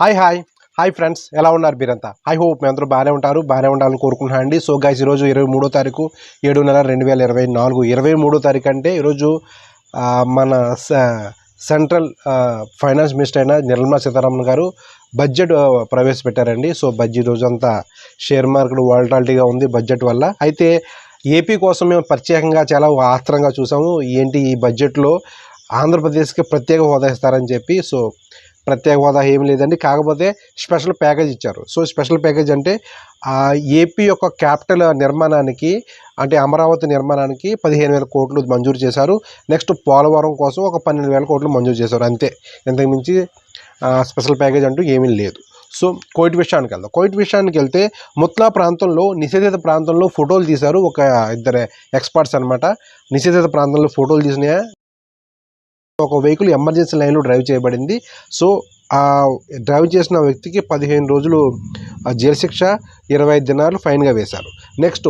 Hi hi hi friends ఎలా ఉన్నారు మీరంతా? ఐ హోప్ మీ అందరూ బాగానే ఉంటారు బాగానే ఉండాలని కోరుకుంటున్నాను అండి సో గాయస్ ఈరోజు ఇరవై మూడో తారీఖు ఏడు నెల రెండు వేల ఇరవై నాలుగు. ఇరవై మూడో తారీఖు అంటే ఈరోజు మన స- సెంట్రల్ ఫైనాన్స్ మినిస్టర్ అయిన నిర్మలా సీతారామన్ గారు బడ్జెట్ ప్రవేశపెట్టారండి. సో బడ్జెట్ రోజంతా షేర్ మార్కెట్ వాలటాలిటీగా ఉంది బడ్జెట్ వల్ల. అయితే ఏపీ కోసం మేము ప్రత్యేకంగా చాలా ఆస్త్రంగా చూసాము. ఏంటి ఈ బడ్జెట్లో ఆంధ్రప్రదేశ్కి ప్రత్యేక హోదా ఇస్తారని చెప్పి. సో ప్రత్యేక హోదా ఏమి లేదండి. కాకపోతే స్పెషల్ ప్యాకేజ్ ఇచ్చారు. సో స్పెషల్ ప్యాకేజ్ అంటే ఆ ఏపీ యొక్క క్యాపిటల్ నిర్మాణానికి అంటే అమరావతి నిర్మాణానికి పదిహేను వేల కోట్లు మంజూరు చేశారు. నెక్స్ట్ పోలవరం కోసం ఒక పన్నెండు వేల కోట్లు మంజూరు చేశారు. అంతే. ఇంతకుమించి స్పెషల్ ప్యాకేజ్ అంటూ ఏమీ లేదు. సో కోయిట్ విషయానికి వెళ్దాం. కోయిట్ విషయానికి వెళ్తే ముత్లా ప్రాంతంలో నిషేధిత ప్రాంతంలో ఫోటోలు తీశారు ఒక ఇద్దరు ఎక్స్పర్ట్స్ అనమాట నిషేధిత ప్రాంతంలో ఫోటోలు తీసిన ఒక వెహికల్ ఎమర్జెన్సీ లైన్లో డ్రైవ్ చేయబడింది. సో ఆ డ్రైవ్ చేసిన వ్యక్తికి పదిహేను రోజులు ఆ, జైలు శిక్ష ఇరవై ఐదు దినాలు ఫైన్గా వేశారు. నెక్స్ట్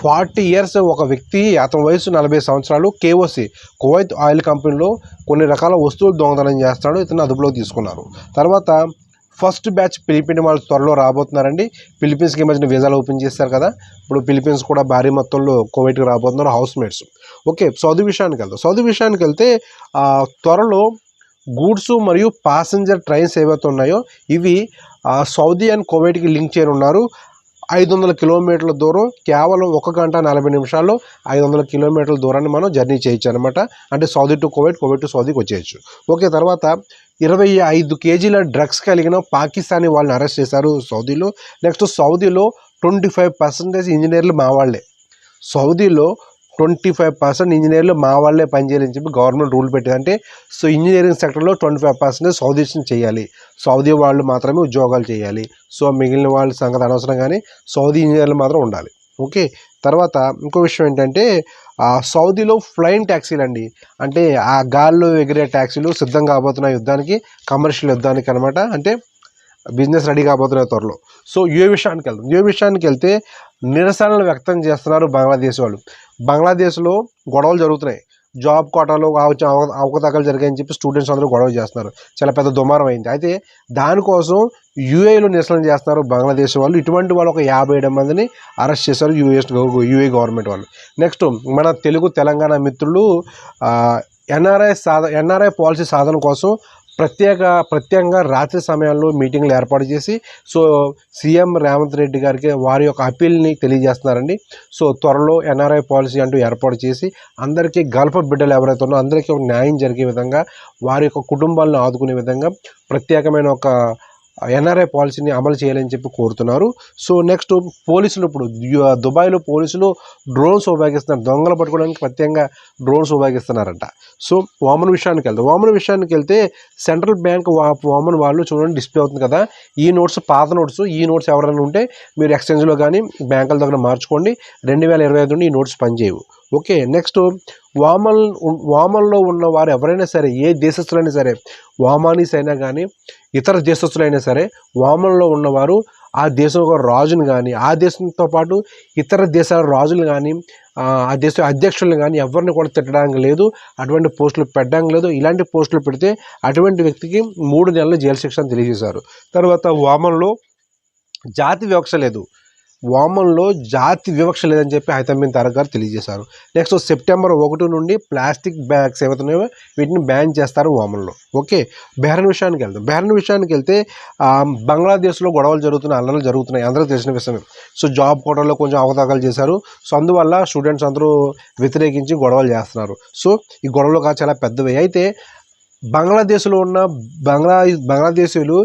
ఫార్టీ ఇయర్స్ ఒక వ్యక్తి అతని వయసు నలభై సంవత్సరాలు కేఓసి కువైత్ ఆయిల్ కంపెనీలో కొన్ని రకాల వస్తువులు దొంగతనం చేస్తాడు ఇతను అదుపులో తీసుకున్నారు. తర్వాత ఫస్ట్ బ్యాచ్ ఫిలిపిన్ వాళ్ళు త్వరలో రాబోతున్నారండి. ఫిలిపీన్స్కి మధ్యన వీసాలు ఓపెన్ చేస్తారు కదా. ఇప్పుడు ఫిలిపీన్స్ కూడా భారీ మొత్తంలో కోవిడ్కి రాబోతున్నారు హౌస్ మేట్స్ ఓకే సౌదీ విషయానికి వెళ్తాం సౌదీ విషయానికి వెళ్తే త్వరలో గూడ్స్ మరియు ప్యాసింజర్ ట్రైన్స్ ఏవైతే ఉన్నాయో ఇవి సౌదీ అండ్ కోవిడ్కి లింక్ చేయనున్నారు. ఐదు వందల కిలోమీటర్ల దూరం కేవలం ఒక గంట నలభై నిమిషాల్లో ఐదు వందల కిలోమీటర్ల దూరాన్ని మనం జర్నీ చేయొచ్చు అనమాట అంటే Saudi to COVID COVID to సౌదీకి వచ్చేయచ్చు. ఓకే తర్వాత ఇరవై ఐదు కేజీల డ్రగ్స్ కలిగిన పాకిస్తానీ వాళ్ళని అరెస్ట్ చేశారు సౌదీలో. నెక్స్ట్ సౌదీలో ట్వంటీ ఫైవ్ పర్సెంటేజ్ ఇంజనీర్లు మా వాళ్ళే. సౌదీలో ట్వంటీ ఫైవ్ పర్సెంట్ ఇంజనీర్లు మా వాళ్ళే పనిచేయాలని చెప్పి గవర్నమెంట్ రూల్ పెట్టింది. అంటే సో ఇంజనీరింగ్ సెక్టర్లో ట్వంటీ ఫైవ్ పర్సెంటేజ్ సౌదీస్ని చేయాలి. సౌదీ వాళ్ళు మాత్రమే ఉద్యోగాలు చేయాలి. సో మిగిలిన వాళ్ళ సంగతి అనవసరం కానీ సౌదీ ఇంజనీర్లు మాత్రం ఉండాలి. ఓకే? తర్వాత ఇంకో విషయం ఏంటంటే సౌదీలో ఫ్లైన్ ట్యాక్సీలు అండి అంటే ఆ గాల్లో ఎగిరే ట్యాక్సీలు సిద్ధం కాబోతున్న యుద్ధానికి కమర్షియల్ యుద్ధానికి అనమాట అంటే బిజినెస్ రెడీ కాబోతున్నాయి త్వరలో. సో ఏ విషయానికి వెళ్తాం ఏ విషయానికి వెళ్తే నిరసనలు వ్యక్తం చేస్తున్నారు బంగ్లాదేశ్ వాళ్ళు. బంగ్లాదేశ్లో గొడవలు జరుగుతున్నాయి. జాబ్ కోటాలో అవ- అవకతవకలు జరిగాయని చెప్పి స్టూడెంట్స్ అందరూ గొడవ చేస్తున్నారు. చాలా పెద్ద దుమారం అయింది. అయితే దానికోసం యూఏలో నిరసన చేస్తున్నారు బంగ్లాదేశ్ వాళ్ళు. ఇటువంటి వాళ్ళు ఒక యాభై ఏడు మందిని అరెస్ట్ చేశారు యూఎస్ యూఏ గవర్నమెంట్ వాళ్ళు. నెక్స్ట్ మన తెలుగు తెలంగాణ మిత్రులు ఎన్ఆర్ఐ సాధ ఎన్ఆర్ఐ పాలసీ సాధన కోసం ప్రత్యేక ప్రత్యేకంగా రాత్రి సమయంలో మీటింగ్లు ఏర్పాటు చేసి సో సీఎం రేవంత్ రెడ్డి గారికి వారి యొక్క అపీల్ని తెలియజేస్తున్నారండి. సో త్వరలో ఎన్ఆర్ఐ పాలసీ అంటూ ఏర్పాటు చేసి అందరికీ గల్ప బిడ్డలు ఎవరైతే ఉన్నారో అందరికీ ఒక న్యాయం జరిగే విధంగా వారి యొక్క కుటుంబాలను ఆదుకునే విధంగా ప్రత్యేకమైన ఒక ఎన్ఆర్ఐ పాలసీని అమలు చేయాలని చెప్పి కోరుతున్నారు. సో నెక్స్ట్ పోలీసులు ఇప్పుడు దుబాయ్లో పోలీసులు డ్రోన్స్ ఉపయోగిస్తున్నారు. దొంగలు పట్టుకోవడానికి ప్రత్యేకంగా డ్రోన్స్ ఉపయోగిస్తున్నారంట. సో వామన్ విషయానికి వెళ్తే వామన్ విషయానికి వెళ్తే సెంట్రల్ బ్యాంక్ వామన్ వాళ్ళు చూడండి డిస్ప్లే అవుతుంది కదా. ఈ నోట్స్ పాత నోట్స్ ఈ నోట్స్ ఎవరైనా ఉంటే మీరు ఎక్స్చేంజ్లో కానీ బ్యాంకుల దగ్గర మార్చుకోండి. రెండు వేల ఇరవై ఐదు నుండి ఈ నోట్స్ పనిచేయవు. ఓకే నెక్స్ట్ వామన్ వామన్లో ఉన్న వారు ఎవరైనా సరే ఏ దేశస్తులైనా సరే వామానీస్ అయినా కానీ ఇతర దేశస్తులైనా సరే వామనలో ఉన్నవారు ఆ దేశం ఒక రాజుని కానీ ఆ దేశంతో పాటు ఇతర దేశాల రాజులు కానీ ఆ దేశ అధ్యక్షులను కానీ ఎవరిని కూడా తిట్టడానికి లేదు అటువంటి పోస్టులు పెట్టడానికి లేదు. ఇలాంటి పోస్టులు పెడితే అటువంటి వ్యక్తికి మూడు నెలల జైలు శిక్ష అని తెలియజేశారు. తర్వాత వామన్లో జాతి వివక్ష లేదు. వామన్లో జాతి వివక్ష లేదని చెప్పి హైతమీన్ తారక్ గారు తెలియజేశారు. నెక్స్ట్ సెప్టెంబర్ ఒకటి నుండి ప్లాస్టిక్ బ్యాగ్స్ ఏవైతున్నాయో వీటిని బ్యాన్ చేస్తారు వామన్లో. ఓకే బెహ్రన్ విషయానికి వెళ్తాం బెహ్రన్ విషయానికి వెళ్తే బంగ్లాదేశ్లో గొడవలు జరుగుతున్నాయి అల్లలు జరుగుతున్నాయి. అందరూ తెలిసిన విషయమే. సో జాబ్ కోటాలో కొంచెం అవతకాలు చేశారు. సో అందువల్ల స్టూడెంట్స్ అందరూ వ్యతిరేకించి గొడవలు చేస్తున్నారు. సో ఈ గొడవలు కాదు చాలా పెద్దవి. అయితే బంగ్లాదేశ్లో ఉన్న బంగ్లా బంగ్లాదేశీయులు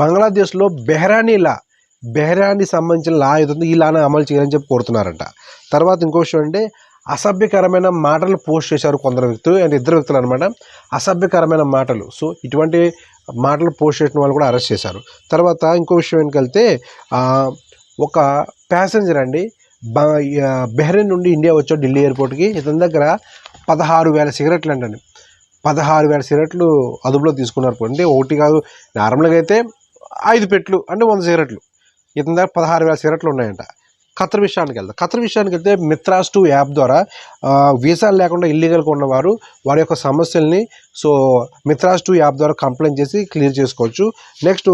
బంగ్లాదేశ్లో బెహ్రానీలా బెహ్రానికి సంబంధించిన లా ఏదైతే ఈ లాను అమలు చేయాలని చెప్పి కోరుతున్నారంట. తర్వాత ఇంకో విషయం అంటే అసభ్యకరమైన మాటలు పోస్ట్ చేశారు కొందరు వ్యక్తులు అంటే ఇద్దరు వ్యక్తులు అనమాట అసభ్యకరమైన మాటలు. సో ఇటువంటి మాటలు పోస్ట్ చేసిన వాళ్ళు కూడా అరెస్ట్ చేశారు. తర్వాత ఇంకో విషయం ఏంటంటే ఒక ప్యాసింజర్ అండి బ బెహ్రెయిన్ నుండి ఇండియా వచ్చాడు ఢిల్లీ ఎయిర్పోర్ట్కి. ఇతని దగ్గర పదహారు వేల సిగరెట్లు అంటండి. పదహారు వేల సిగరెట్లు అదుపులో తీసుకున్నారు. అంటే ఒకటి కాదు నార్మల్గా అయితే ఐదు పెట్లు అంటే వంద సిగరెట్లు. ఇతని దగ్గర పదహారు వేల సిగరెట్లు ఉన్నాయంట. ఖతర్ విషయానికి వెళ్దాం. ఖతర్ విషయానికి వెళ్తే మిత్రాస్ టూ యాప్ ద్వారా వీసాలు లేకుండా ఇల్లీగల్గా ఉన్నవారు వారి యొక్క సమస్యల్ని సో మిత్రాస్ టూ యాప్ ద్వారా కంప్లైంట్ చేసి క్లియర్ చేసుకోవచ్చు. నెక్స్ట్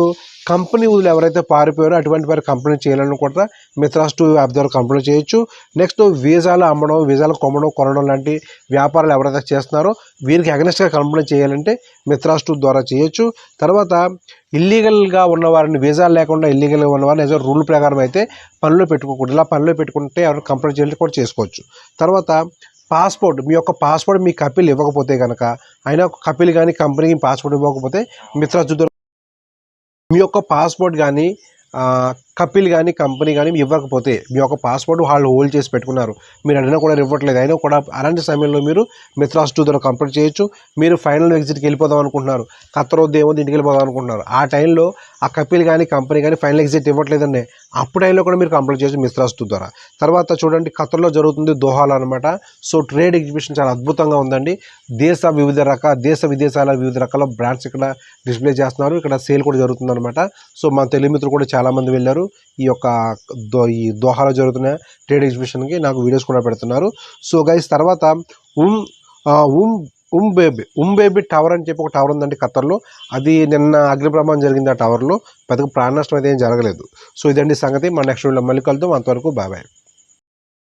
కంపెనీ వదిలి ఎవరైతే పారిపోయారో అటువంటి వారి కంప్లైంట్ చేయాలని కూడా మిత్రాస్ టూ యాప్ ద్వారా కంప్లైంట్ చేయొచ్చు. నెక్స్ట్ వీజాలు అమ్మడం వీజాలు కొమ్మడం కొనడం లాంటి వ్యాపారాలు ఎవరైతే చేస్తున్నారో వీరికి అగనెస్ట్గా కంప్లైంట్ చేయాలంటే మిత్రాస్ టూ ద్వారా చేయొచ్చు. తర్వాత ఇల్లీగల్గా ఉన్నవారిని వీజాలు వీసాలు లేకుండా ఇల్లీగల్గా ఉన్నవారిని ఏదో రూల్ ప్రకారం అయితే పనిలో పెట్టుకోకూడదు. ఇలా పనిలో పెట్టుకుంటే ఎవరు కంప్లైంట్ చేయాలి కూడా చేసుకోవచ్చు. తర్వాత పాస్పోర్ట్ మీ యొక్క పాస్పోర్ట్ మీ కపిల్ ఇవ్వకపోతే కనుక అయినా కపిల్ కానీ కంపెనీకి పాస్పోర్ట్ ఇవ్వకపోతే మిత్రాస్ టూ ద్వారా మీ యొక్క పాస్పోర్ట్ కానీ కపిల్ కానీ కంపెనీ కానీ ఇవ్వకపోతే మీ యొక్క పాస్పోర్ట్ వాళ్ళు హోల్డ్ చేసి పెట్టుకున్నారు. మీరు అడిగినా కూడా ఇవ్వట్లేదు. అయినా కూడా అలాంటి సమయంలో మీరు మిత్రాస్ టూ ద్వారా కంప్లీట్ చేయొచ్చు. మీరు ఫైనల్ ఎగ్జిట్కి వెళ్ళిపోదాం అనుకుంటున్నారు. కత్తరోద్దు ఏమో ఇంటికి వెళ్ళిపోదాం అనుకుంటున్నారు. ఆ టైంలో ఆ కపిల్ కానీ కంపెనీ కానీ ఫైనల్ ఎగ్జిట్ ఇవ్వట్లేదండి. అప్పుడు టైంలో కూడా మీరు కంప్లీట్ చేయొచ్చు మిత్రాస్ టూ ద్వారా. తర్వాత చూడండి ఖతర్లో జరుగుతుంది దోహాలో అనమాట సో ట్రేడ్ ఎగ్జిబిషన్ చాలా అద్భుతంగా ఉందండి. దేశ వివిధ రకాల దేశ విదేశాల వివిధ రకాల బ్రాండ్స్ ఇక్కడ డిస్ప్లే చేస్తున్నారు. ఇక్కడ సేల్ కూడా జరుగుతుంది అనమాట సో మన తెలుగు మిత్రులు కూడా చాలామంది వెళ్ళారు. ఈ యొక్క దో ఈ దోహాలో జరుగుతున్న ట్రేడ్ ఎగ్జిబిషన్కి నాకు వీడియోస్ కూడా పెడుతున్నారు. సో గైస్ తర్వాత um um um baby um baby tower అని చెప్పి ఒక టవర్ ఉందండి ఖత్తర్లో. అది నిన్న అగ్నిప్రమాణం జరిగింది ఆ టవర్లో. పెద్దగా ప్రాణ నష్టం అయితే ఏం జరగలేదు. సో ఇదండి సంగతి. మన నెక్స్ట్ వీడియో మళ్ళీ కలుద్దాం. అంతవరకు బాబాయ్